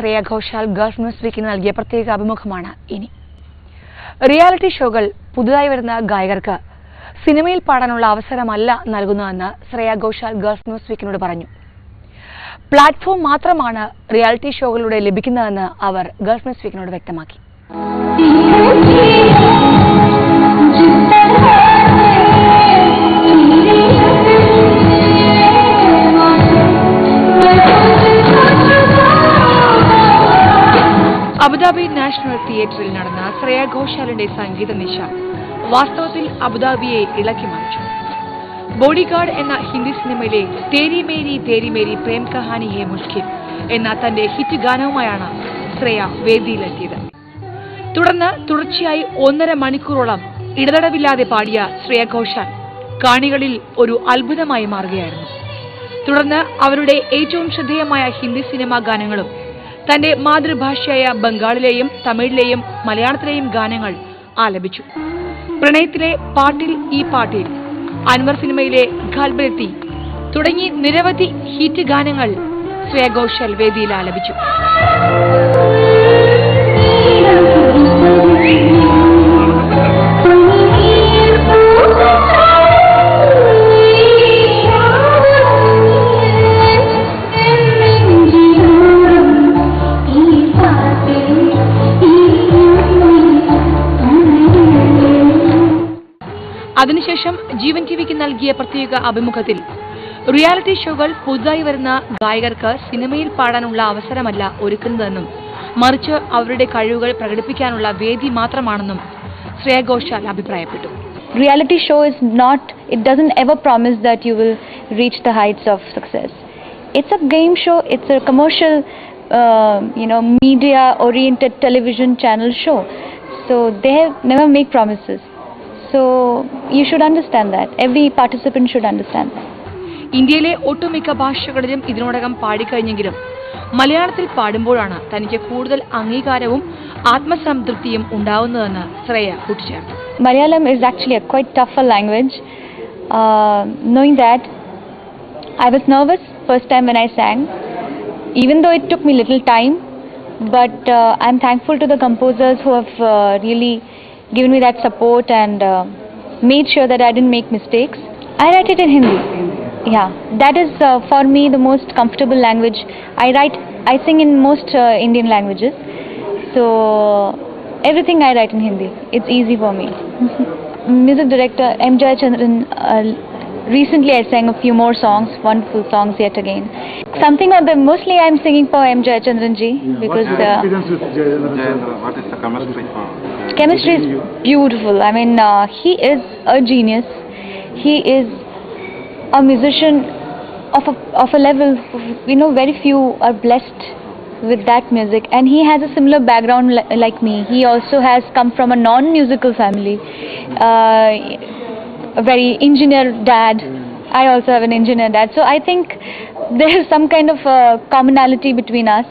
Shreya Ghoshal Gulf News വീക്കിന് നൽകിയ പ്രത്യേക അഭിമുഖമാണ് ഇനി. റിയാലിറ്റി ഷോകൾ പുതുതായി വരുന്ന ഗായകർക്ക് സിനിമയിൽ പാടാനുള്ള അവസരമല്ല നൽകുന്നതെന്ന് ശ്രേയ ഘോഷാൽ ഗൾഫ് ന്യൂസ് വീക്കിനോട് പറഞ്ഞു. പ്ലാറ്റ്ഫോം മാത്രമാണ് റിയാലിറ്റി ഷോകളിലൂടെ ലഭിക്കുന്നതെന്ന് അവർ ഗൾഫ് ന്യൂസ് വീക്കിനോട് വ്യക്തമാക്കി. അബുദാബി നാഷണൽ തിയേറ്ററിൽ നടന്ന ശ്രേയ ഘോഷാലിന്റെ സംഗീത നിശ വാസ്തവത്തിൽ അബുദാബിയെ ഇളക്കി മറിച്ചു. ബോഡിഗാർഡ് എന്ന ഹിന്ദി സിനിമയിലെ തേരി മേരി തേരി മേരി പ്രേം കഹാനി ഹേ മുഷ്കിൽ എന്ന തന്റെ ഹിറ്റ് ഗാനവുമായാണ് ശ്രേയ വേദിയിലെത്തിയത്. തുടർന്ന് തുടർച്ചയായി ഒന്നര മണിക്കൂറോളം ഇടതടവില്ലാതെ പാടിയ ശ്രേയ ഘോഷാൽ കാണികളിൽ ഒരു അത്ഭുതമായി മാറുകയായിരുന്നു. തുടർന്ന് അവരുടെ ഏറ്റവും ശ്രദ്ധേയമായ ഹിന്ദി സിനിമാ ഗാനങ്ങളും തന്റെ മാതൃഭാഷയായ ബംഗാളിലെയും തമിഴിലെയും മലയാളത്തിലെയും ഗാനങ്ങൾ ആലപിച്ചു. പ്രണയത്തിലെ പാട്ടിൽ ഈ പാട്ടിൽ അൻവർ സിനിമയിലെ ഖൽബെത്തി തുടങ്ങി നിരവധി ഹിറ്റ് ഗാനങ്ങൾ ശ്രേയഘോഷൽ വേദിയിൽ ആലപിച്ചു. അതിനുശേഷം ജീവൻ ടിവിക്ക് നൽകിയ പ്രത്യേക അഭിമുഖത്തിൽ റിയാലിറ്റി ഷോകൾ പുതുതായി വരുന്ന ഗായകർക്ക് സിനിമയിൽ പാടാനുള്ള അവസരമല്ല ഒരുക്കുന്നതെന്നും മറിച്ച് അവരുടെ കഴിവുകൾ പ്രകടിപ്പിക്കാനുള്ള വേദി മാത്രമാണെന്നും ശ്രേയ ഘോഷാൽ അഭിപ്രായപ്പെട്ടു. Reality show is not it doesn't ever promise that you will reach the heights of success it's a game show it's a commercial you know media oriented television channel show so they never make promises so you should understand that every participant should understand that ഇന്ത്യയിലെ ഒട്ടുമിക്ക ഭാഷകളിലും ഇതിനോടകം പാടിക്കഴിഞ്ഞെങ്കിലും മലയാളത്തിൽ പാടുമ്പോഴാണ് തനിക്ക് കൂടുതൽ അംഗീകാരവും ആത്മസംതൃപ്തിയും ഉണ്ടാവുന്നതെന്ന് ശ്രേയ കൂട്ടിച്ചേർത്തു Malayalam is actually a quite tougher language. Uh, knowing that, I was nervous first time when I sang, even though it took me little time. But uh, I'm thankful to the composers who have uh, really given me that support and uh, made sure that I didn't make mistakes. I write it in Hindi. Yeah, that is uh, for me the most comfortable language. I write, I sing in most uh, Indian languages. So everything I write in Hindi. It's easy for me. Music director M. Jayachandran. Uh, recently, I sang a few more songs, wonderful songs yet again. Something on the mostly I'm singing for M. Jayachandran ji because What's your uh, experience with Jayendra? Jayendra, what is the chemistry? Uh, chemistry is beautiful. I mean, uh, he is a genius. He is a musician of a, of a level you know very few are blessed with that music and he has a similar background li- like me he also has come from a non musical family uh, a very engineer dad i also have an engineer dad. So i think there is some kind of uh, commonality between us.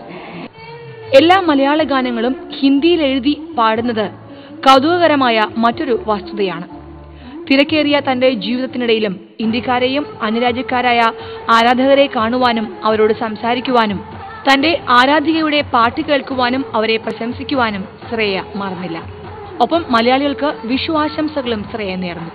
എല്ലാ മലയാള ഗാനങ്ങളും ഹിന്ദിയിൽ എഴുതി പാടുന്നത് കൗതുകകരമായ മറ്റൊരു വസ്തുതയാണ്. തിരക്കേറിയ തന്റെ ജീവിതത്തിനിടയിലും ഇന്ത്യക്കാരെയും അന്യരാജ്യക്കാരായ ആരാധകരെ കാണുവാനും അവരോട് സംസാരിക്കുവാനും തന്റെ ആരാധികയുടെ പാട്ട് കേൾക്കുവാനും അവരെ പ്രശംസിക്കുവാനും ശ്രേയ മറന്നില്ല. ഒപ്പം മലയാളികൾക്ക് വിഷു ആശംസകളും ശ്രേയ നേർന്നു.